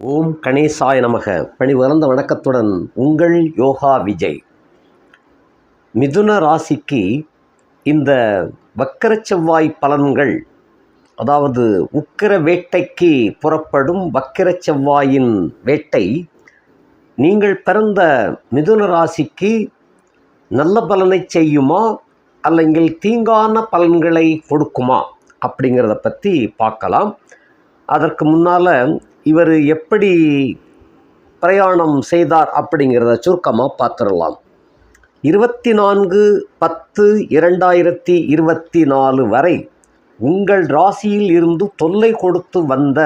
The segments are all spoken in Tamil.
ஓம் கணேசாய நமக. பணிவறந்த வணக்கத்துடன் உங்கள் யோகா விஜய். மிதுன ராசிக்கு இந்த வக்கர செவ்வாய் பலன்கள் அதாவது உக்கிர வேட்டைக்கு புறப்படும் வக்கர செவ்வாயின் வேட்டை நீங்கள் பிறந்த மிதுன ராசிக்கு நல்ல பலனை செய்யுமா? அல்லங்கில் தீங்கான பலன்களை கொடுக்குமா? அப்படிங்கிறத பற்றி பார்க்கலாம். அதற்கு முன்னால் இவர் எப்படி பிரயாணம் செய்தார் அப்படிங்கிறத சுருக்கமாக பார்த்துடலாம். இருபத்தி நான்கு பத்து இரண்டாயிரத்தி இருபத்தி நாலு வரை உங்கள் ராசியில் இருந்து தொல்லை கொடுத்து வந்த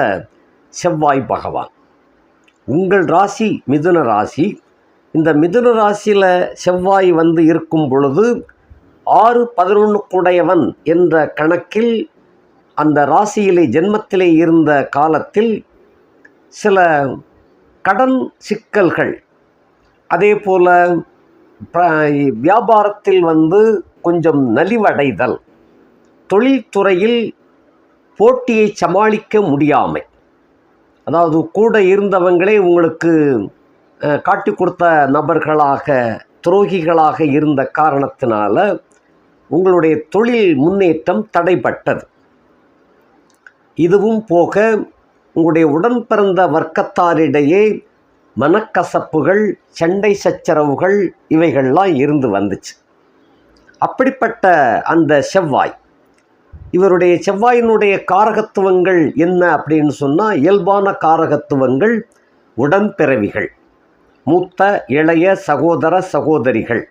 செவ்வாய் பகவான். உங்கள் ராசி மிதுன ராசி. இந்த மிதுன ராசியில் செவ்வாய் வந்து இருக்கும் பொழுது ஆறு பதினொன்றுக்குடையவன் என்ற கணக்கில் அந்த ராசியிலே ஜென்மத்திலே இருந்த காலத்தில் சில கடன் சிக்கல்கள். அதே போல் வியாபாரத்தில் வந்து கொஞ்சம் நலிவடைதல். தொழில்துறையில் போட்டியை சமாளிக்க முடியாமை. அதாவது கூட இருந்தவங்களே உங்களுக்கு காட்டி கொடுத்த நபர்களாக துரோகிகளாக இருந்த காரணத்தினால உங்களுடைய தொழில் முன்னேற்றம் தடைப்பட்டது இதுவும் போக உங்களுடைய உடன் பிறந்த வர்க்கத்தாரிடையே மனக்கசப்புகள் சண்டை சச்சரவுகள் இவைகள்லாம் இருந்து வந்துச்சு. அப்படிப்பட்ட அந்த செவ்வாய் இவருடைய செவ்வாயினுடைய காரகத்துவங்கள் என்ன அப்படின்னு சொன்னால் இயல்பான காரகத்துவங்கள் உடன்பிறவிகள் மூத்த இளைய சகோதர சகோதரிகள்.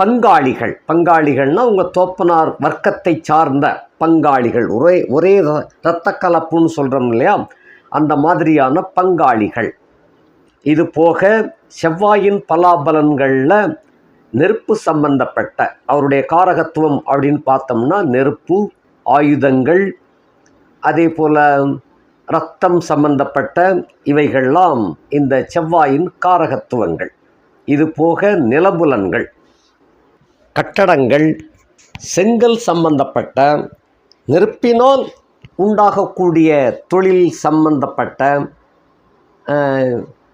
பங்காளிகள். பங்காளிகள்னால் உங்கள் தோப்பனார் வர்க்கத்தை சார்ந்த பங்காளிகள். ஒரே ஒரே இரத்த கலப்புன்னு சொல்கிறோம் இல்லையா? அந்த மாதிரியான பங்காளிகள். இது போக செவ்வாயின் பலாபலன்களில் நெருப்பு சம்பந்தப்பட்ட அவருடைய காரகத்துவம் அப்படின்னு பார்த்தோம்னா நெருப்பு ஆயுதங்கள் அதே போல் ரத்தம் சம்பந்தப்பட்ட இவைகள்லாம் இந்த செவ்வாயின் காரகத்துவங்கள். இது போக நிலபுலன்கள். கட்டடங்கள் செங்கல் சம்பந்தப்பட்ட நெருப்பினால் உண்டாகக்கூடிய தொழில் சம்பந்தப்பட்ட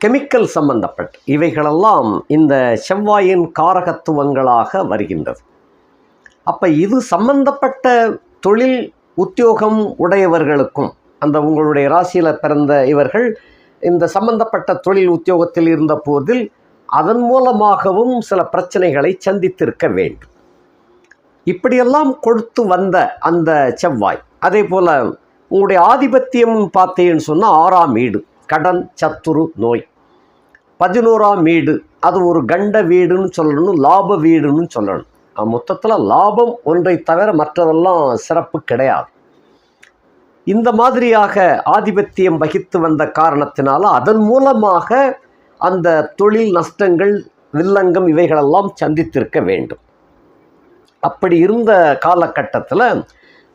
கெமிக்கல் சம்பந்தப்பட்ட இவைகளெல்லாம் இந்த செவ்வாயின் காரகத்துவங்களாக வருகின்றது. அப்போ இது சம்பந்தப்பட்ட தொழில் உத்தியோகம் உடையவர்களுக்கும் அந்த உங்களுடைய ராசியில் பிறந்த இவர்கள் இந்த சம்பந்தப்பட்ட தொழில் உத்தியோகத்தில் இருந்த போதில் அதன் மூலமாகவும் சில பிரச்சனைகளை சந்தித்திருக்க வேண்டும். இப்படியெல்லாம் கொடுத்து வந்த அந்த செவ்வாய் அதே போல் உங்களுடைய ஆதிபத்தியம் பார்த்தேன்னு சொன்னால் ஆறாம் வீடு கடன் சத்துரு நோய். பதினோராம் வீடு அது ஒரு கண்ட வீடுன்னு சொல்லணும் லாப வீடுன்னு சொல்லணும். மொத்தத்தில் லாபம் ஒன்றை தவிர மற்றதெல்லாம் சிறப்பு கிடையாது. இந்த மாதிரியாக ஆதிபத்தியம் வகித்து வந்த காரணத்தினால அதன் மூலமாக அந்த தொழில் நஷ்டங்கள் வில்லங்கம் இவைகளெல்லாம் சந்தித்திருக்க வேண்டும். அப்படி இருந்த காலகட்டத்தில்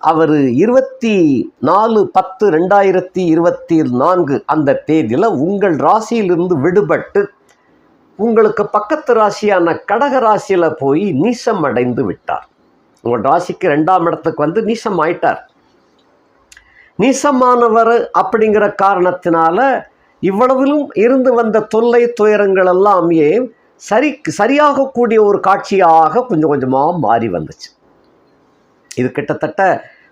அவர் இருபத்தி நாலு பத்து ரெண்டாயிரத்தி இருபத்தி நான்கு அந்த தேதியில் உங்கள் ராசியிலிருந்து விடுபட்டு உங்களுக்கு பக்கத்து ராசியான கடக ராசியில் போய் நீசம் அடைந்து விட்டார். உங்கள் ராசிக்கு ரெண்டாம் இடத்துக்கு வந்து நீசம் ஆயிட்டார் நீசமானவர் அப்படிங்கிற காரணத்தினால இவ்வளவிலும் இருந்து வந்த தொல்லை துயரங்கள் எல்லாமே சரி சரியாகக்கூடிய ஒரு காட்சியாக கொஞ்சம் கொஞ்சமாக மாறி வந்துச்சு. இது கிட்டத்தட்ட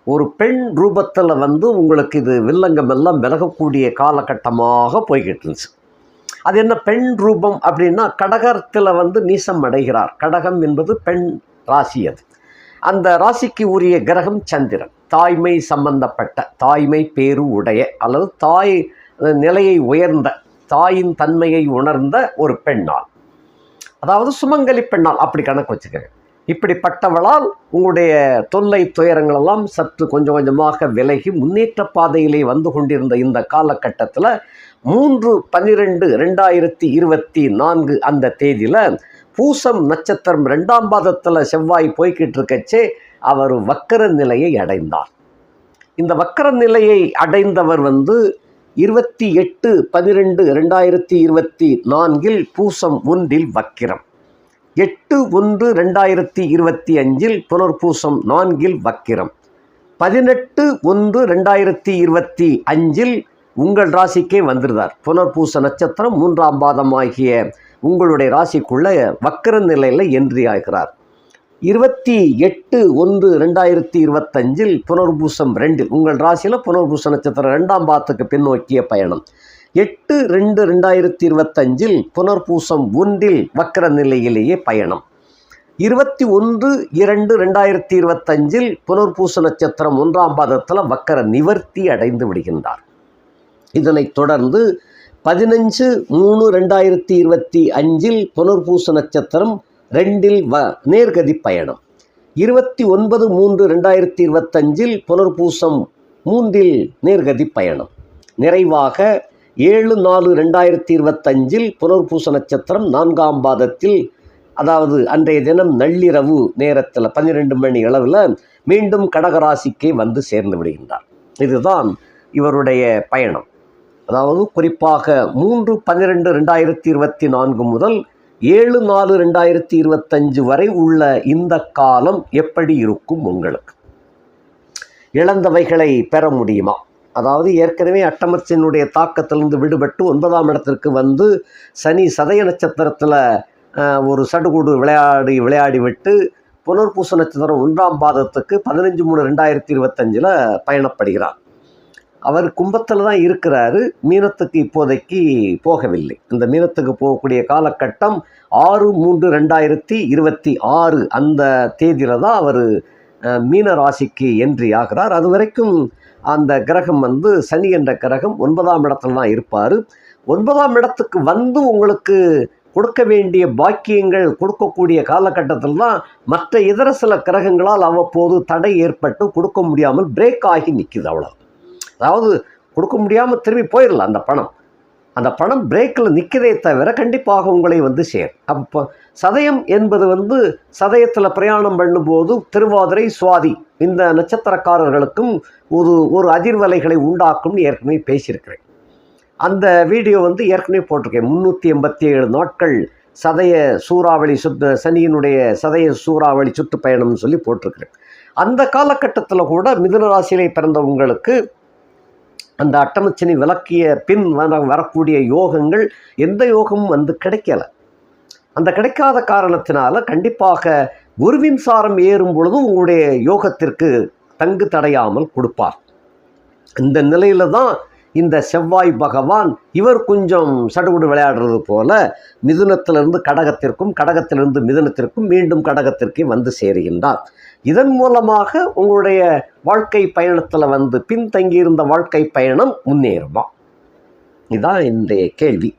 ஒரு பெண் ரூபத்தில் வந்து உங்களுக்கு இது வில்லங்கம் எல்லாம் விலகக்கூடிய காலகட்டமாக போய்கிட்டு இருந்துச்சு. அது என்ன பெண் ரூபம் அப்படின்னா கடகத்தில் வந்து நீசம் அடைகிறார். கடகம் என்பது பெண் ராசி அது. அந்த ராசிக்கு உரிய கிரகம் சந்திரன். தாய்மை சம்பந்தப்பட்ட தாய்மை பேரு உடைய அல்லது தாய் நிலையை உயர்ந்த தாயின் தன்மையை உணர்ந்த ஒரு பெண்ணால் அதாவது சுமங்கலி பெண்ணால் அப்படி கணக்கு வச்சுக்கோங்க. இப்படிப்பட்டவளால் உங்களுடைய தொல்லை துயரங்களெல்லாம் சற்று கொஞ்சம் கொஞ்சமாக விலகி முன்னேற்ற பாதையிலே வந்து கொண்டிருந்த இந்த காலகட்டத்தில் மூன்று பன்னிரெண்டு ரெண்டாயிரத்தி இருபத்தி நான்கு அந்த தேதியில் பூசம் நட்சத்திரம் ரெண்டாம் பாதத்தில் செவ்வாய் போய்கிட்டு இருக்கச்சே அவர் வக்கர நிலையை அடைந்தார். இந்த வக்கர நிலையை அடைந்தவர் வந்து இருபத்தி எட்டு பன்னிரெண்டு ரெண்டாயிரத்தி இருபத்தி நான்கில் பூசம் ஒன்றில் வக்கிரம். எட்டு ஒன்று ரெண்டாயிரத்தி இருபத்தி அஞ்சில் புனர்பூசம் நான்கில் வக்கிரம். பதினெட்டு ஒன்று ரெண்டாயிரத்தி இருபத்தி அஞ்சில் உங்கள் ராசிக்கே வந்திருந்தார். புனர்பூச நட்சத்திரம் மூன்றாம் பாதமாகிய உங்களுடைய ராசிக்குள்ள வக்கர நிலையில் என்றியாகிறார் இருபத்தி எட்டு ஒன்று ரெண்டாயிரத்தி இருபத்தஞ்சில் புனர்பூசம் ரெண்டில் உங்கள் ராசியில் புனர்பூச நட்சத்திரம் ரெண்டாம் பாதத்துக்கு பின்னோக்கிய பயணம். எட்டு ரெண்டு ரெண்டாயிரத்தி இருபத்தஞ்சில் புனர்பூசம் ஒன்றில் வக்கர நிலையிலேயே பயணம். இருபத்தி ஒன்று இரண்டு ரெண்டாயிரத்தி இருபத்தஞ்சில் புனர்பூச நட்சத்திரம் ஒன்றாம் பாதத்தில் வக்கர நிவர்த்தி அடைந்து விடுகின்றார். இதனைத் தொடர்ந்து பதினஞ்சு மூணு ரெண்டாயிரத்தி இருபத்தி அஞ்சில் புனர்பூச நட்சத்திரம் ரெண்டில் வ நேர்கதி பயணம். இருபத்தி ஒன்பது மூன்று ரெண்டாயிரத்தி இருபத்தஞ்சில் புனர்பூசம் மூன்றில் நேர்கதி பயணம். நிறைவாக ஏழு நாலு ரெண்டாயிரத்தி இருபத்தஞ்சில் புனர்பூச நட்சத்திரம் நான்காம் பாதத்தில் அதாவது அன்றைய தினம் நள்ளிரவு நேரத்தில் பன்னிரெண்டு மணி அளவில் மீண்டும் கடகராசிக்கே வந்து சேர்ந்து விடுகின்றார். இதுதான் இவருடைய பயணம். அதாவது குறிப்பாக மூன்று பன்னிரெண்டு ரெண்டாயிரத்தி இருபத்தி நான்கு முதல் ஏழு நாலு ரெண்டாயிரத்தி இருபத்தஞ்சு வரை உள்ள இந்த காலம் எப்படி இருக்கும் உங்களுக்கு? இழந்தவைகளை பெற முடியுமா? அதாவது ஏற்கனவே அட்டமர்ச்சியினுடைய தாக்கத்திலிருந்து விடுபட்டு ஒன்பதாம் இடத்திற்கு வந்து சனி சதய நட்சத்திரத்தில் ஒரு சடுகுடு விளையாடி விளையாடி விட்டு புனர்பூச நட்சத்திரம் ஒன்றாம் பாதத்துக்கு பதினஞ்சு மூணு ரெண்டாயிரத்தி இருபத்தஞ்சில் பயணப்படுகிறார். அவர் கும்பத்தில் தான் இருக்கிறாரு. மீனத்துக்கு இப்போதைக்கு போகவில்லை. இந்த மீனத்துக்கு போகக்கூடிய காலகட்டம் ஆறு மூன்று ரெண்டாயிரத்தி இருபத்தி ஆறு அந்த தேதியில் தான் அவர் மீன ராசிக்கு என்றி ஆகிறார். அது வரைக்கும் அந்த கிரகம் வந்து சனி என்ற கிரகம் ஒன்பதாம் இடத்துல தான் இருப்பார். ஒன்பதாம் இடத்துக்கு வந்து உங்களுக்கு கொடுக்க வேண்டிய பாக்கியங்கள் கொடுக்கக்கூடிய காலகட்டத்தில் தான் மற்ற இதர சில கிரகங்களால் அவ்வப்போது தடை ஏற்பட்டு கொடுக்க முடியாமல் பிரேக் ஆகி நிற்கிது அவ்வளோ அதாவது கொடுக்க முடியாமல் திரும்பி போயிடலாம் அந்த பணம். அந்த பணம் பிரேக்கில் நிற்கதே தவிர கண்டிப்பாக உங்களை வந்து சேர் அப்போ சதயம் என்பது வந்து சதயத்தில் பிரயாணம் பண்ணும்போது திருவாதிரை சுவாதி இந்த நட்சத்திரக்காரர்களுக்கும் ஒரு ஒரு அதிர்வலைகளை உண்டாக்கும்னு ஏற்கனவே பேசியிருக்கிறேன். அந்த வீடியோ வந்து ஏற்கனவே போட்டிருக்கேன். முந்நூற்றி எண்பத்தி ஏழு நாட்கள் சதய சூறாவளி சுத்த சனியினுடைய சதய சூறாவளி சுற்றுப்பயணம்னு சொல்லி போட்டிருக்கிறேன். அந்த காலகட்டத்தில் கூட மிதுன ராசியிலே பிறந்தவங்களுக்கு அந்த அட்டமச்சனி விளக்கிய பின் வர வரக்கூடிய யோகங்கள் எந்த யோகமும் வந்து கிடைக்கல. அந்த கிடைக்காத காரணத்தினால கண்டிப்பாக குருவின் சாரம் ஏறும் பொழுதும் உங்களுடைய யோகத்திற்கு தங்கு தடையாமல் கொடுப்பார். இந்த நிலையில தான் இந்த செவ்வாய் பகவான் இவர் கொஞ்சம் சடுகுடு விளையாடுறது போல மிதுனத்திலிருந்து கடகத்திற்கும் கடகத்திலிருந்து மிதுனத்திற்கும் மீண்டும் கடகத்திற்கே வந்து சேருகின்றார். இதன் மூலமாக உங்களுடைய வாழ்க்கை பயணத்தில் வந்து பின்தங்கியிருந்த வாழ்க்கை பயணம் முன்னேறுமா? இதுதான் இன்றைய கேள்வி.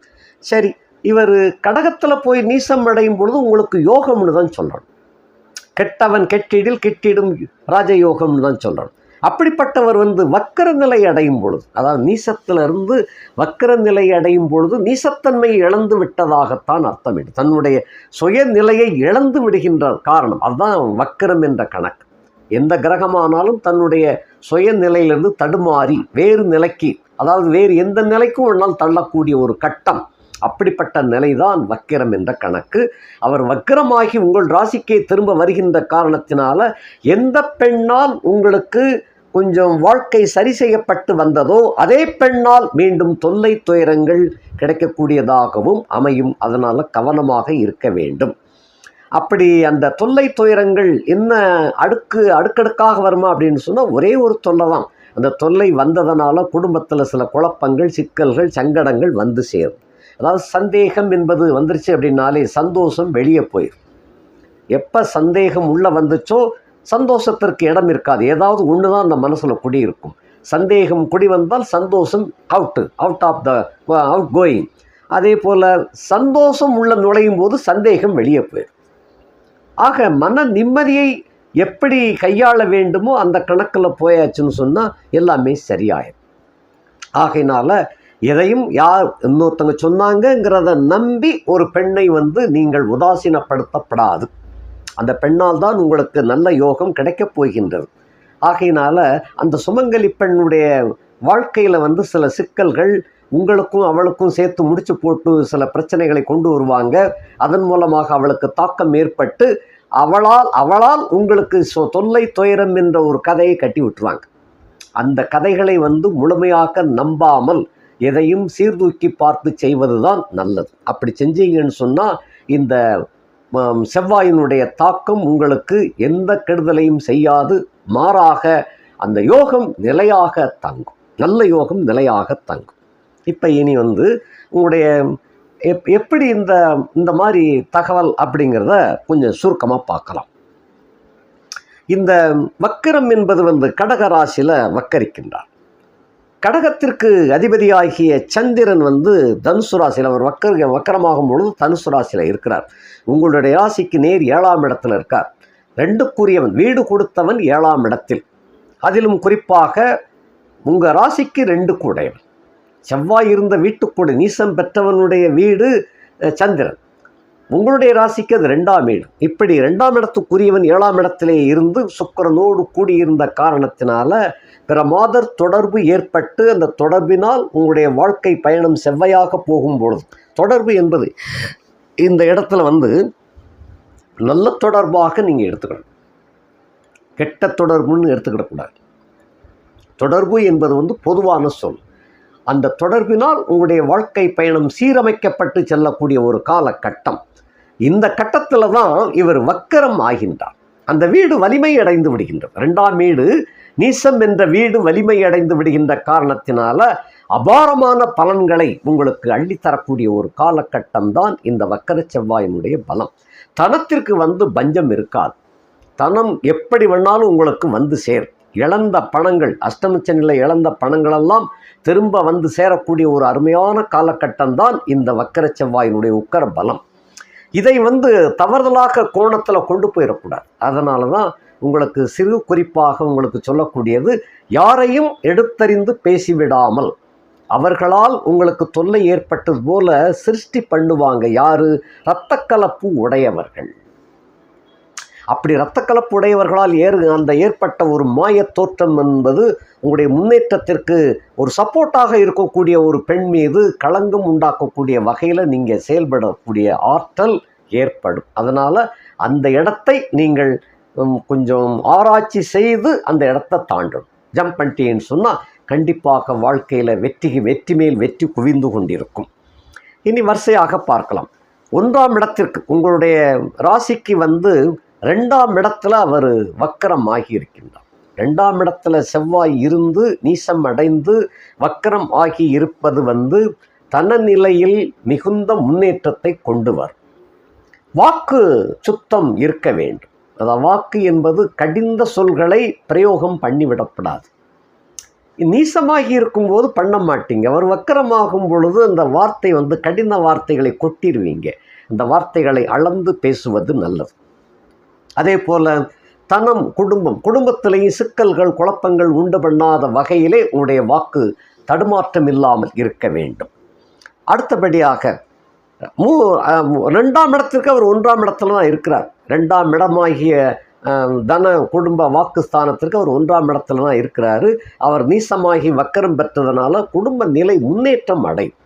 சரி இவர் கடகத்தில் போய் நீசம் அடையும் பொழுது உங்களுக்கு யோகம்னு தான் சொல்கிறோம் கெட்டவன் கெட்டிடில் கெட்டிடும் ராஜயோகம்னு தான் சொல்கிறோம் அப்படிப்பட்டவர் வந்து வக்கர நிலை அடையும் பொழுது அதாவது நீசத்திலிருந்து வக்கர நிலை அடையும் பொழுது நீசத்தன்மையை இழந்து விட்டதாகத்தான் அர்த்தமிடு தன்னுடைய சுயநிலையை இழந்து விடுகின்ற காரணம். அதுதான் வக்கரம் என்ற கணக்கு. எந்த கிரகமானாலும் தன்னுடைய சுயநிலையிலிருந்து தடுமாறி வேறு நிலைக்கு அதாவது வேறு எந்த நிலைக்கும் என்னால் தள்ளக்கூடிய ஒரு கட்டம் அப்படிப்பட்ட நிலைதான் வக்கிரம் என்ற கணக்கு. அவர் வக்கிரமாகி உங்கள் ராசிக்கே திரும்ப வருகின்ற காரணத்தினால எந்த பெண்ணால் உங்களுக்கு கொஞ்சம் வாழ்க்கை சரி செய்யப்பட்டு வந்ததோ அதே பெண்ணால் மீண்டும் தொல்லை துயரங்கள் கிடைக்கக்கூடியதாகவும் அமையும். அதனால் கவனமாக இருக்க வேண்டும். அப்படி அந்த தொல்லை துயரங்கள் என்ன அடுக்கு அடுக்கடுக்காக வருமா அப்படின்னு சொன்னால் ஒரே ஒரு தொல்லை தான். அந்த தொல்லை வந்ததனால குடும்பத்தில் சில குழப்பங்கள் சிக்கல்கள் சங்கடங்கள் வந்து சேரும். அதாவது சந்தேகம் என்பது வந்துருச்சு அப்படின்னாலே சந்தோஷம் வெளியே போயிடும் எப்போ சந்தேகம் உள்ளே வந்துச்சோ சந்தோஷத்திற்கு இடம் இருக்காது. ஏதாவது ஒன்று தான் அந்த மனசில் குடி இருக்கும். சந்தேகம் குடி வந்தால் சந்தோஷம் out out of the outgoing அதே போல் சந்தோஷம் உள்ள நுழையும் போது சந்தேகம் வெளியே போயிடும் ஆக மன நிம்மதியை எப்படி கையாள வேண்டுமோ அந்த கணக்கில் போயாச்சுன்னு சொன்னால் எல்லாமே சரியாயிடும் ஆகையினால எதையும் யார் இன்னொருத்தங்க சொன்னாங்கங்கிறத நம்பி ஒரு பெண்ணை வந்து நீங்கள் உதாசீனப்படுத்தப்படாது. அந்த பெண்ணால் தான் உங்களுக்கு நல்ல யோகம் கிடைக்கப் போகின்றது. ஆகையினால அந்த சுமங்கலி பெண்ணுடைய வாழ்க்கையில் வந்து சில சிக்கல்கள் உங்களுக்கும் அவளுக்கும் சேர்த்து முடிச்சு போட்டு சில பிரச்சனைகளை கொண்டு வருவாங்க. அதன் மூலமாக அவளுக்கு தாக்கம் ஏற்பட்டு அவளால் அவளால் உங்களுக்கு சொ தொல்லை துயரம் என்ற ஒரு கதையை கட்டி விட்டுருவாங்க. அந்த கதைகளை வந்து முழுமையாக நம்பாமல் எதையும் சீர்தூக்கி பார்த்து செய்வதுதான் நல்லது. அப்படி செஞ்சீங்கன்னு சொன்னால் இந்த செவ்வாயினுடைய தாக்கம் உங்களுக்கு எந்த கெடுதலையும் செய்யாது. மாறாக அந்த யோகம் நிலையாக தங்கும். நல்ல யோகம் நிலையாக தங்கும். இப்போ இனி வந்து உங்களுடைய எப் எப்படி இந்த இந்த மாதிரி தகவல் அப்படிங்கிறத கொஞ்சம் சுருக்கமாக பார்க்கலாம். இந்த வக்கரம் என்பது வந்து கடக ராசியில் வக்கரிக்கின்றார். கடகத்திற்கு அதிபதியாகிய சந்திரன் வந்து தனுசு ராசியில் அவர் வக்கர வக்கரமாகும் பொழுது தனுசு ராசியில் இருக்கிறார். உங்களுடைய ராசிக்கு நேர் ஏழாம் இடத்தில் இருக்கார். ரெண்டுக்குரியவன் வீடு கொடுத்தவன் ஏழாம் இடத்தில். அதிலும் குறிப்பாக உங்கள் ராசிக்கு ரெண்டு கூடையவன். செவ்வாய் இருந்த வீட்டுக்கூட நீசம் பெற்றவனுடைய வீடு சந்திரன். உங்களுடைய ராசிக்கு அது ரெண்டாம் வீடு இப்படி ரெண்டாம் இடத்துக்குரியவன் ஏழாம் இடத்திலே இருந்து சுக்கரனோடு கூடியிருந்த காரணத்தினால பிற மாதர் தொடர்பு ஏற்பட்டு அந்த தொடர்பினால் உங்களுடைய வாழ்க்கை பயணம் செவ்வையாக போகும்பொழுது தொடர்பு என்பது இந்த இடத்துல வந்து நல்ல தொடர்பாக நீங்கள் எடுத்துக்கணும். கெட்ட தொடர்புன்னு எடுத்துக்கிடக்கூடாது. தொடர்பு என்பது வந்து பொதுவான சொல். அந்த தொடர்பினால் உங்களுடைய வாழ்க்கை பயணம் சீரமைக்கப்பட்டு செல்லக்கூடிய ஒரு காலகட்டம். இந்த கட்டத்தில் தான் இவர் வக்கரம் ஆகின்றார். அந்த வீடு வலிமை அடைந்து விடுகின்றது. ரெண்டாம் வீடு நீசம் என்ற வீடு வலிமை அடைந்து விடுகின்ற காரணத்தினால அபாரமான பலன்களை உங்களுக்கு அள்ளித்தரக்கூடிய ஒரு காலகட்டம் தான் இந்த வக்கர செவ்வாயினுடைய பலம். தனத்திற்கு வந்து பஞ்சம் இருக்காது. தனம் எப்படி வேணாலும் உங்களுக்கு வந்து சேரும். இழந்த பணங்கள் அஷ்டமச்சனில் இழந்த பணங்களெல்லாம் திரும்ப வந்து சேரக்கூடிய ஒரு அருமையான காலகட்டம்தான் இந்த வக்கர செவ்வாயினுடைய உக்கர பலம். இதை வந்து தவறுதலாக கோணத்தில் கொண்டு போயிடக்கூடாது. அதனால தான் உங்களுக்கு சிறு குறிப்பாக உங்களுக்கு சொல்லக்கூடியது யாரையும் எடுத்தறிந்து பேசிவிடாமல் அவர்களால் உங்களுக்கு தொல்லை ஏற்பட்டது போல சிருஷ்டி பண்ணுவாங்க யாரு? இரத்தக்கலப்பு உடையவர்கள். அப்படி இரத்த உடையவர்களால் ஏறு அந்த ஏற்பட்ட ஒரு மாயத் தோற்றம் என்பது உங்களுடைய முன்னேற்றத்திற்கு ஒரு சப்போர்ட்டாக இருக்கக்கூடிய ஒரு பெண் மீது களங்கம் உண்டாக்கக்கூடிய வகையில் நீங்கள் செயல்படக்கூடிய ஆற்றல் ஏற்படும். அதனால் அந்த இடத்தை நீங்கள் கொஞ்சம் ஆராய்ச்சி செய்து அந்த இடத்த தாண்டும். ஜம்ப் பண்ணிட்டீங்கன்னு சொன்னால் கண்டிப்பாக வாழ்க்கையில் வெற்றிக்கு வெற்றி மேல் வெற்றி குவிந்து கொண்டிருக்கும். இனி வரிசையாக பார்க்கலாம். ஒன்றாம் இடத்திற்கு உங்களுடைய ராசிக்கு வந்து ரெண்டாம் இடத்துல அவர் வக்கரம் ஆகியிருக்கின்றார். ரெண்டாம் இடத்துல செவ்வாய் இருந்து நீசம் அடைந்து வக்கரம் ஆகி இருப்பது வந்து தனநிலையில் மிகுந்த முன்னேற்றத்தை கொண்டு வரும். வாக்கு சுத்தம் இருக்க வேண்டும். அதாவது வாக்கு என்பது கடிந்த சொல்களை பிரயோகம் பண்ணிவிடப்படாது. நீசமாகி இருக்கும்போது பண்ண மாட்டீங்க. அவர் வக்கரமாகும் பொழுது அந்த வார்த்தை வந்து கடின வார்த்தைகளை கொட்டிடுவீங்க. அந்த வார்த்தைகளை அளந்து பேசுவது நல்லது. அதே போல் தனம் குடும்பம் குடும்பத்திலேயும் சிக்கல்கள் குழப்பங்கள் உண்டு பண்ணாத வகையிலே உங்களுடைய வாக்கு தடுமாற்றம் இல்லாமல் இருக்க வேண்டும். அடுத்தபடியாக மூ ரெண்டாம் இடத்திற்கு அவர் ஒன்றாம் இடத்துல தான் இருக்கிறார். ரெண்டாம் இடமாகிய தன குடும்ப வாக்குஸ்தானத்திற்கு அவர் ஒன்றாம் இடத்துல தான் இருக்கிறாரு. அவர் நீசமாகி வக்கரம் பெற்றதனால குடும்ப நிலை முன்னேற்றம் அடையும்.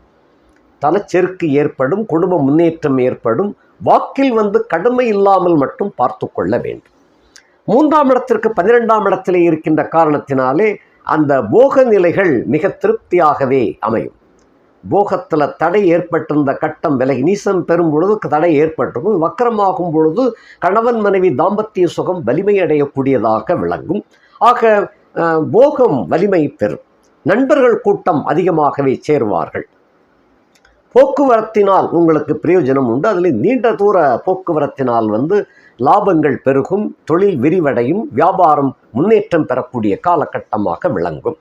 தனச்செருக்கு ஏற்படும் குடும்ப முன்னேற்றம் ஏற்படும். வாக்கில் வந்து கடுமை இல்லாமல் மட்டும் பார்த்து கொள்ள வேண்டும். மூன்றாம் இடத்திற்கு பன்னிரெண்டாம் இடத்திலே இருக்கின்ற காரணத்தினாலே அந்த போக நிலைகள் மிக திருப்தியாகவே அமையும். போகத்தில் தடை ஏற்பட்டிருந்த கட்டம் விலகி நீசம் பெறும் பொழுது தடை ஏற்பட்டிருக்கும் வக்கரமாகும் பொழுது கணவன் மனைவி தாம்பத்திய சுகம் வலிமையடையக்கூடியதாக விளங்கும். ஆக போகம் வலிமை பெறும். நண்பர்கள் கூட்டம் அதிகமாகவே சேருவார்கள். போக்குவரத்தினால் உங்களுக்கு பிரயோஜனம் உண்டு. அதில் நீண்ட தூர போக்குவரத்தினால் வந்து லாபங்கள் பெருகும் தொழில் விரிவடையும் வியாபாரம் முன்னேற்றம் பெறக்கூடிய காலகட்டமாக விளங்கும்.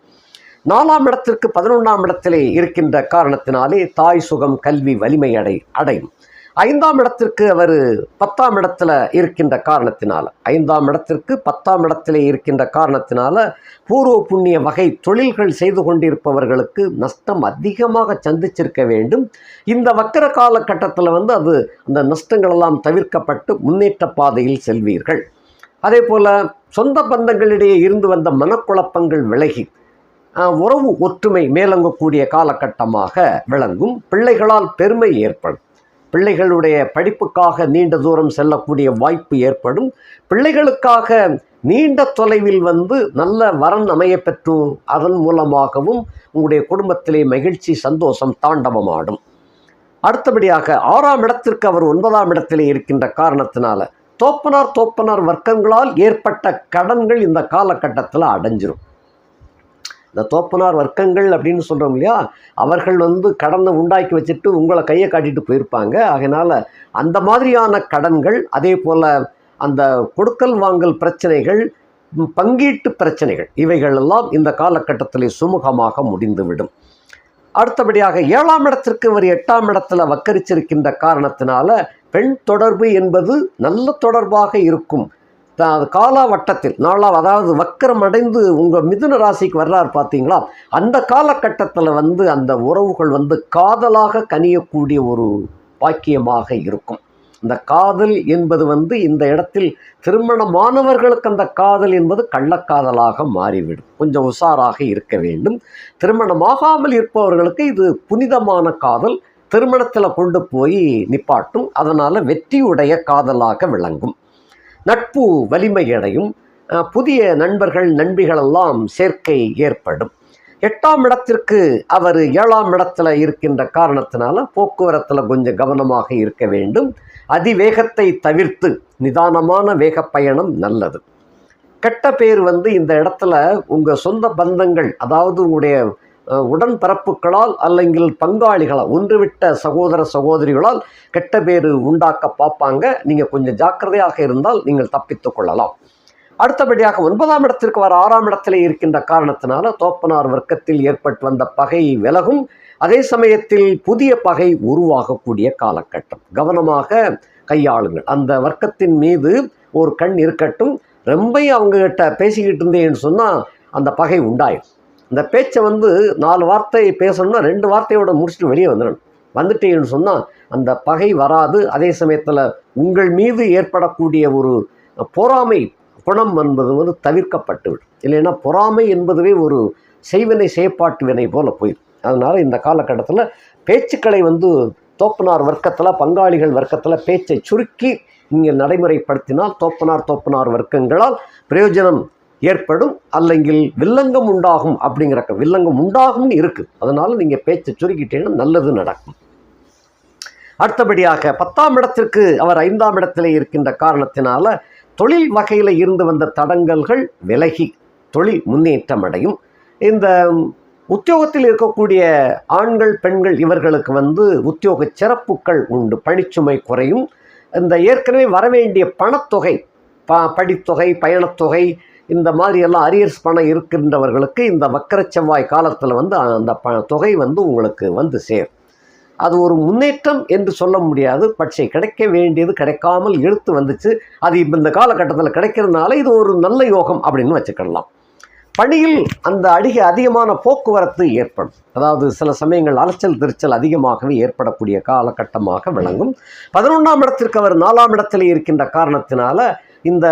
நாலாம் இடத்திற்கு பதினொன்றாம் இடத்திலே இருக்கின்ற காரணத்தினாலே தாய் சுகம் கல்வி வலிமை அடை அடையும். ஐந்தாம் இடத்திற்கு அவர் பத்தாம் இடத்துல இருக்கின்ற காரணத்தினால ஐந்தாம் இடத்திற்கு பத்தாம் இடத்திலே இருக்கின்ற காரணத்தினால பூர்வ புண்ணிய வகை தொழில்கள் செய்து கொண்டிருப்பவர்களுக்கு நஷ்டம் அதிகமாக சந்திச்சிருக்க வேண்டும். இந்த வக்கர காலகட்டத்தில் வந்து அது அந்த நஷ்டங்களெல்லாம் தவிர்க்கப்பட்டு முன்னேற்ற பாதையில் செல்வீர்கள். அதே போல் சொந்த பந்தங்களிடையே இருந்து வந்த மனக்குழப்பங்கள் விலகி உறவு ஒற்றுமை மேலங்கக்கூடிய காலகட்டமாக விளங்கும். பிள்ளைகளால் பெருமை ஏற்படும். பிள்ளைகளுடைய படிப்புக்காக நீண்ட தூரம் செல்லக்கூடிய வாய்ப்பு ஏற்படும். பிள்ளைகளுக்காக நீண்ட தொலைவில் வந்து நல்ல வரன் அமைய பெற்று அதன் மூலமாகவும் உங்களுடைய குடும்பத்திலே மகிழ்ச்சி சந்தோஷம் தாண்டவமாடும். அடுத்தபடியாக ஆறாம் இடத்திற்கு அவர் ஒன்பதாம் இடத்திலே இருக்கின்ற காரணத்தினால தோப்பனார் தோப்பனார் வர்க்கங்களால் ஏற்பட்ட கடன்கள் இந்த காலகட்டத்தில் அடைஞ்சிரும். இந்த தோப்பனார் வர்க்கங்கள் அப்படின்னு சொல்கிறோம் இல்லையா? அவர்கள் வந்து கடனை உண்டாக்கி வச்சுட்டு உங்களை கையை காட்டிட்டு போயிருப்பாங்க. அதனால் அந்த மாதிரியான கடன்கள் அதே போல் அந்த கொடுக்கல் வாங்கல் பிரச்சனைகள் பங்கீட்டு பிரச்சனைகள் இவைகள் எல்லாம் இந்த காலகட்டத்தில் சுமூகமாக முடிந்துவிடும். அடுத்தபடியாக ஏழாம் இடத்திற்கு இவர் எட்டாம் இடத்துல வக்கரிச்சிருக்கின்ற காரணத்தினால பெண் தொடர்பு என்பது நல்ல தொடர்பாக இருக்கும். தான் காலாவட்டத்தில் நாளாக அதாவது வக்கரம் அடைந்து உங்கள் மிதுன ராசிக்கு வர்றார் பார்த்தீங்களா? அந்த காலகட்டத்தில் வந்து அந்த உறவுகள் வந்து காதலாக கனியக்கூடிய ஒரு பாக்கியமாக இருக்கும். இந்த காதல் என்பது வந்து இந்த இடத்தில் திருமணமானவர்களுக்கு அந்த காதல் என்பது கள்ளக்காதலாக மாறிவிடும். கொஞ்சம் உஷாராக இருக்க வேண்டும். திருமணமாகாமல் இருப்பவர்களுக்கு இது புனிதமான காதல். திருமணத்தில் கொண்டு போய் நிப்பாட்டும். அதனால் வெற்றியுடைய காதலாக விளங்கும். நட்பு வலிமையடையும் புதிய நண்பர்கள் நண்பிகளெல்லாம் சேர்க்கை ஏற்படும். எட்டாம் இடத்திற்கு அவர் ஏழாம் இடத்துல இருக்கின்ற காரணத்தினால போக்குவரத்தில் கொஞ்சம் கவனமாக இருக்க வேண்டும். அதிவேகத்தை தவிர்த்து நிதானமான வேக பயணம் நல்லது. கெட்ட பேர் வந்து இந்த இடத்துல உங்கள் சொந்த பந்தங்கள் அதாவது உங்களுடைய உடன்பரப்புகளால் உடன்பிறப்புகளால் அல்லங்கில் பங்காளிகளால் ஒன்றுவிட்ட சகோதர சகோதரிகளால் கெட்ட பேர் உண்டாக்க பார்ப்பாங்க. நீங்கள் கொஞ்சம் ஜாக்கிரதையாக இருந்தால் நீங்கள் தப்பித்து கொள்ளலாம். அடுத்தபடியாக ஒன்பதாம் இடத்திற்கு வர ஆறாம் இடத்திலே இருக்கின்ற காரணத்தினால தோப்பனார் வர்க்கத்தில் ஏற்பட்டு வந்த பகை விலகும். அதே சமயத்தில் புதிய பகை உருவாகக்கூடிய காலகட்டம். கவனமாக கையாளுங்கள். அந்த வர்க்கத்தின் மீது ஒரு கண் இருக்கட்டும். ரொம்ப அவங்ககிட்ட பேசிக்கிட்டு இருந்தேன்னு சொன்னால் அந்த பகை உண்டாயிடும் இந்த பேச்சை வந்து நாலு வார்த்தை பேசணும்னா ரெண்டு வார்த்தையோட முடிச்சுட்டு வெளியே வந்துடணும். வந்துட்டீங்கன்னு சொன்னால் அந்த பகை வராது. அதே சமயத்தில் உங்கள் மீது ஏற்படக்கூடிய ஒரு பொறாமை குணம் என்பது வந்து தவிர்க்கப்பட்டுவிடும் இல்லைன்னா பொறாமை என்பதுவே ஒரு செய்வினை செயற்பாட்டு வினை போல போயிடும். அதனால் இந்த காலகட்டத்தில் பேச்சுக்களை வந்து தோப்பனார் வர்க்கத்தில் பங்காளிகள் வர்க்கத்தில் பேச்சை சுருக்கி நீங்கள் நடைமுறைப்படுத்தினால் தோப்பனார் தோப்பனார் வர்க்கங்களால் பிரயோஜனம் ஏற்படும் அல்லங்கில் வில்லங்கம் உண்டாகும் அப்படிங்கிறக்க வில்லங்கம் உண்டாகும்னு இருக்குது அதனால் நீங்கள் பேச்சை சுருக்கிட்டீங்கன்னா நல்லது நடக்கும். அடுத்தபடியாக பத்தாம் இடத்திற்கு அவர் ஐந்தாம் இடத்திலே இருக்கின்ற காரணத்தினால தொழில் வகையில் இருந்து வந்த தடங்கல்கள் விலகி தொழில் முன்னேற்றம் அடையும் இந்த உத்தியோகத்தில் இருக்கக்கூடிய ஆண்கள் பெண்கள் இவர்களுக்கு வந்து உத்தியோக சிறப்புகள் உண்டு பணிச்சுமை குறையும். இந்த ஏற்கனவே வரவேண்டிய பணத்தொகை ப படித்தொகை பயணத்தொகை இந்த மாதிரி எல்லாம் அரியர்ஸ் பணம் இருக்கின்றவர்களுக்கு இந்த வக்கர செவ்வாய் காலத்தில் வந்து அந்த ப தொகை வந்து உங்களுக்கு வந்து சேரும். அது ஒரு முன்னேற்றம் என்று சொல்ல முடியாது. பட்சை கிடைக்க வேண்டியது கிடைக்காமல் இழுத்து வந்துச்சு. அது இப்போ இந்த காலகட்டத்தில் கிடைக்கிறதுனால இது ஒரு நல்ல யோகம் அப்படின்னு வச்சுக்கிடலாம். பணியில் அந்த அடிக அதிகமான போக்குவரத்து ஏற்படும். அதாவது சில சமயங்கள் அலைச்சல் திருச்சல் அதிகமாகவே ஏற்படக்கூடிய காலகட்டமாக விளங்கும். பதினொன்றாம் இடத்திற்கு அவர் நாலாம் இடத்தில் இருக்கின்ற காரணத்தினால இந்த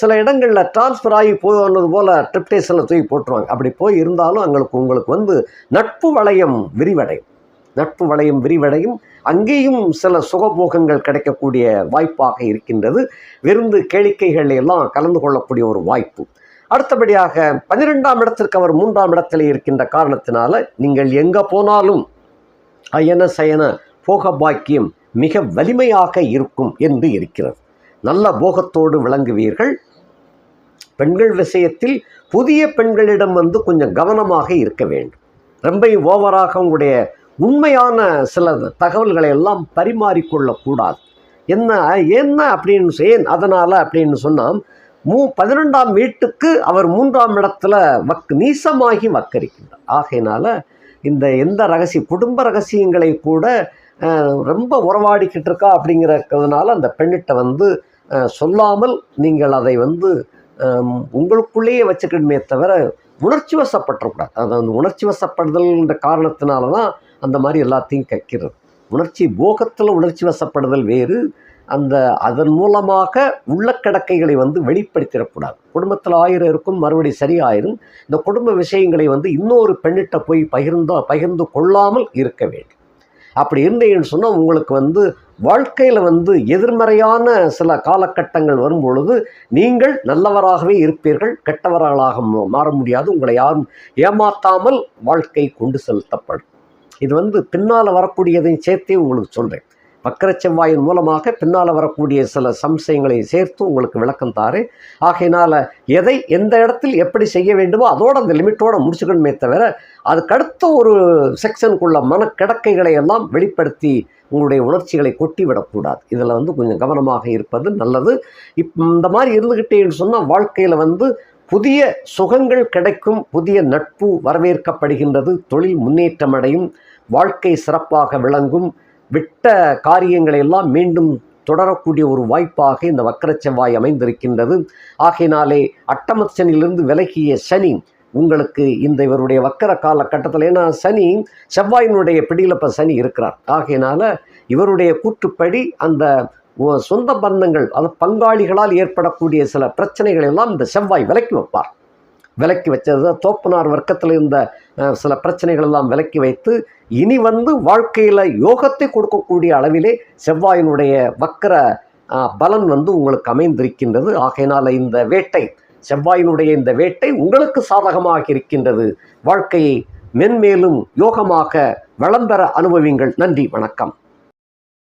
சில இடங்களில் டிரான்ஸ்ஃபர் ஆகி போனது போல் ட்ரிப்டேஷனில் தூக்கி போட்டுருவாங்க. அப்படி போய் இருந்தாலும் எங்களுக்கு உங்களுக்கு வந்து நட்பு வளையம் விரிவடையும். நட்பு வளையம் விரிவடையும். அங்கேயும் சில சுகபோகங்கள் கிடைக்கக்கூடிய வாய்ப்பாக இருக்கின்றது. விருந்து கேளிக்கைகள் எல்லாம் கலந்து கொள்ளக்கூடிய ஒரு வாய்ப்பு. அடுத்தபடியாக பன்னிரெண்டாம் இடத்திற்கு அவர் மூன்றாம் இடத்தில் இருக்கின்ற காரணத்தினால நீங்கள் எங்கே போனாலும் அயன சயன போக பாக்கியம் மிக வலிமையாக இருக்கும் என்று இருக்கிறது. நல்ல போகத்தோடு விளங்குவீர்கள். பெண்கள் விஷயத்தில் புதிய பெண்களிடம் வந்து கொஞ்சம் கவனமாக இருக்க வேண்டும். ரொம்ப ஓவராக உங்களுடைய உண்மையான சில தகவல்களை எல்லாம் பரிமாறிக்கொள்ளக்கூடாது என்ன என்ன அப்படின்னு ஏன் அதனால் அப்படின்னு சொன்னால் மூ பதினெண்டாம் வீட்டுக்கு அவர் மூன்றாம் இடத்துல வக் நீசமாகி வக்கரிக்கின்றார். ஆகையினால் இந்த எந்த ரகசிய குடும்ப ரகசியங்களை கூட ரொம்ப உறவாடிக்கிட்டு இருக்கா அப்படிங்கிறதுனால அந்த பெண்ணிட்ட வந்து சொல்லாமல் நீங்கள் அதை வந்து உங்களுக்குள்ளேயே வச்சுக்கணுமே தவிர உணர்ச்சி வசப்பட்டுறக்கூடாது. அந்த உணர்ச்சி வசப்படுதல்ன்ற காரணத்தினால தான் அந்த மாதிரி எல்லாத்தையும் கக்கிறது. உணர்ச்சி போகத்தில் உணர்ச்சி வசப்படுதல் வேறு. அந்த அதன் மூலமாக உள்ள கிடக்கைகளை வந்து வெளிப்படுத்திடக்கூடாது. குடும்பத்தில் ஆயிரம் இருக்கும் மறுபடி சரியாயிரும். இந்த குடும்ப விஷயங்களை வந்து இன்னொரு பெண்ணிட்ட போய் பகிர்ந்தோ பகிர்ந்து கொள்ளாமல் இருக்க வேண்டும். அப்படி இருந்தீங்கன்னு சொன்னால் உங்களுக்கு வந்து வாழ்க்கையில் வந்து எதிர்மறையான சில காலகட்டங்கள் வரும் பொழுது நீங்கள் நல்லவராகவே இருப்பீர்கள் கெட்டவர்களாக மா- மாற முடியாது. உங்களை யாரும் ஏமாத்தாமல் வாழ்க்கை கொண்டு செலுத்தப்படும். இது வந்து பின்னால் வரக்கூடியதையும் சேர்த்தே உங்களுக்கு சொல்கிறேன் வக்கர செவ்வாயின் மூலமாக பின்னால் வரக்கூடிய சில சம்சயங்களை சேர்த்து உங்களுக்கு விளக்கம் தாரு. ஆகையினால் எதை எந்த இடத்தில் எப்படி செய்ய வேண்டுமோ அதோட அந்த லிமிட்டோடு முடிச்சுக்கணுமே தவிர அதுக்கடுத்த ஒரு செக்ஷனுக்குள்ள மனக்கிடக்கைகளை எல்லாம் வெளிப்படுத்தி உங்களுடைய உணர்ச்சிகளை கொட்டி விடக்கூடாது. இதில் வந்து கொஞ்சம் கவனமாக இருப்பது நல்லது. இப் இந்த மாதிரி இருந்துக்கிட்டேன்னு சொன்னால் வாழ்க்கையில் வந்து புதிய சுகங்கள் கிடைக்கும் புதிய நட்பு வரவேற்கப்படுகின்றது தொழில் முன்னேற்றம் அடையும் வாழ்க்கை சிறப்பாக விளங்கும் விட்ட காரியங்களை எல்லாம் மீண்டும் தொடரக்கூடிய ஒரு வாய்ப்பாக இந்த வக்கர செவ்வாய் அமைந்திருக்கின்றது. ஆகையினாலே அட்டமச்சனிலிருந்து விலகிய சனி உங்களுக்கு இந்த இவருடைய வக்கர காலகட்டத்தில் ஏன்னா சனி செவ்வாயினுடைய பிடியில் இப்போ சனி இருக்கிறார். ஆகையினால இவருடைய கூற்றுப்படி அந்த சொந்த பந்தங்கள் அது பங்காளிகளால் ஏற்படக்கூடிய சில பிரச்சனைகளை எல்லாம் இந்த செவ்வாய் விலக்கி வைப்பார். விலக்கி வச்சது தோப்பனார் வர்க்கத்தில் இருந்த சில பிரச்சனைகள் எல்லாம் விலக்கி வைத்து இனி வந்து வாழ்க்கையில் யோகத்தை கொடுக்கக்கூடிய அளவிலே செவ்வாயினுடைய வக்கர பலன் வந்து உங்களுக்கு அமைந்திருக்கின்றது. ஆகையினால் இந்த வேட்டை செவ்வாயினுடைய இந்த வேட்டை உங்களுக்கு சாதகமாக இருக்கின்றது. வாழ்க்கையை மென்மேலும் யோகமாக வளம் பெற அனுபவிங்கள். நன்றி வணக்கம்.